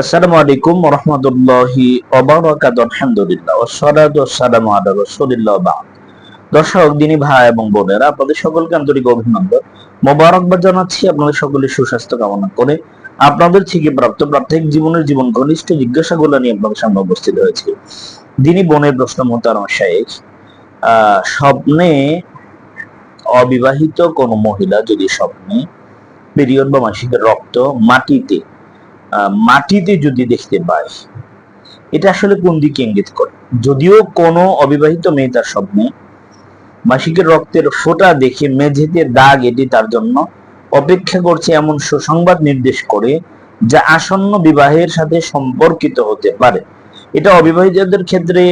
আসসালামু আলাইকুম রহমতুল্লাহি আলহামদুলিল্লাহ দর্শক, দিনী ভাই এবং বোনেরা, আপনাদের সকলকে আন্তরিক অভিনন্দন। মোবারকবাদ জানাচ্ছি আপনাদের সকলের সুস্বাস্থ্য কামনা করে। আপনাদের থেকে প্রাপ্ত প্রাত্যহিক জীবনের জীবন ঘনিষ্ঠ জিজ্ঞাসাগুলো নিয়ে আপনাদের সামনে উপস্থিত হয়েছে। দিনী বোনের প্রশ্ন মোতারাম শেখ স্বপ্নে অবিবাহিত কোনো মহিলা যদি স্বপ্নে পিরিয়ড বা মাসিকের রক্ত মাটিতে মাটিতে যদি দেখতে পায়, এটা আসলে কোন দিকে ইঙ্গিত করে? যদিও কোনো অবিবাহিত মেয়ে তার স্বপ্নে মাসিকের রক্তের ফোঁটা দেখে মেঝেতে দাগ এটি তার জন্য অপেক্ষা করছে এমন সুসংবাদ নির্দেশ করে যা আসন্ন বিবাহের সাথে সম্পর্কিত হতে পারে। এটা অবিবাহিতদের ক্ষেত্রে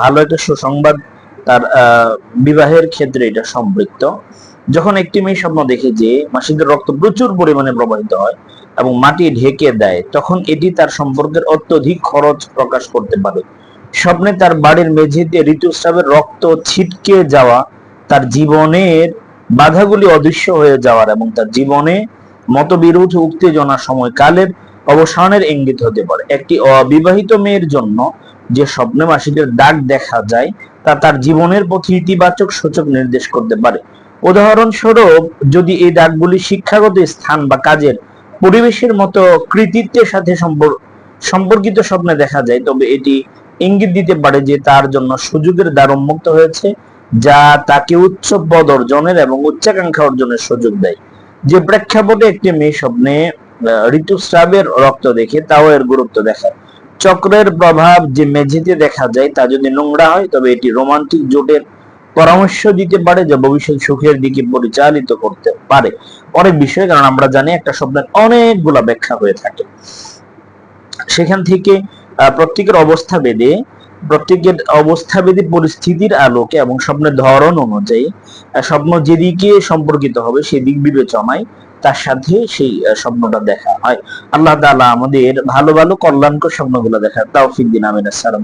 ভালো একটা সুসংবাদ তার বিবাহের ক্ষেত্রে এটা সম্পৃক্ত যখন একটি মেয়ে স্বপ্ন দেখে যে মাসিকের রক্ত প্রচুর পরিমাণে প্রবাহিত হয় এবং মাটি ঢেকে দেয়, তখন এটি তার সম্পর্কের অত্যধিক খরচ প্রকাশ করতে পারে। স্বপ্নে তার বাড়ির মেঝেতে ঋতুস্রাবের রক্ত ছিটকে যাওয়া তার জীবনের বাধাগুলি অদৃশ্য হয়ে যাওয়ার এবং তার জীবনে মতবিরোধ উত্তেজনা সময়কালের অবসানের ইঙ্গিত হতে পারে। একটি অবিবাহিত মেয়ের জন্য যে স্বপ্নে মাসিকের দাগ দেখা যায়, তা তার জীবনের প্রতি ইতিবাচক সূচক নির্দেশ করতে পারে। উদাহরণস্বরূপ, যদি এই দাগগুলি শিক্ষাগত স্থান বা কাজের পরিবেশের মতো কৃতিত্বের সাথে সম্পর্কিত স্বপ্নে দেখা যায়, তবে এটি ইঙ্গিত দিতে পারে যে তার জন্য সুযোগের দ্বার উন্মুক্ত হয়েছে, যা তাকে উচ্চ পদ অর্জনের এবং উচ্চাকাঙ্ক্ষা অর্জনের সুযোগ দেয়। যে প্রেক্ষাপটে একটি মেয়ে স্বপ্নে ঋতুস্রাবের রক্ত দেখে, তাও এর গুরুত্ব দেখায়। চক্রের প্রভাব যে মেঝেতে দেখা যায়, তা যদি নোংরা হয়, তবে এটি রোমান্টিক জোটের পরামর্শ দিতে পারে যা ভবিষ্যৎ সুখের দিকে পরিচালিত করতে পারে। অনেক বিষয়, কারণ আমরা জানি একটা শব্দের অনেকগুলা ব্যাখ্যা হয়ে থাকে। সেখান থেকে প্রত্যেকের অবস্থা বেদে প্রত্যেকের অবস্থা বেদে পরিস্থিতির আলোকে এবং স্বপ্নের ধরন অনুযায়ী স্বপ্ন যেদিকে সম্পর্কিত হবে সেদিক বিবেচনায় তার সাথে সেই স্বপ্নটা দেখা হয়। আল্লাহ তালা আমাদের ভালো ভালো কল্যাণকর স্বপ্নগুলো দেখা তাও ফিদ্দিন আমিন, আসসালাম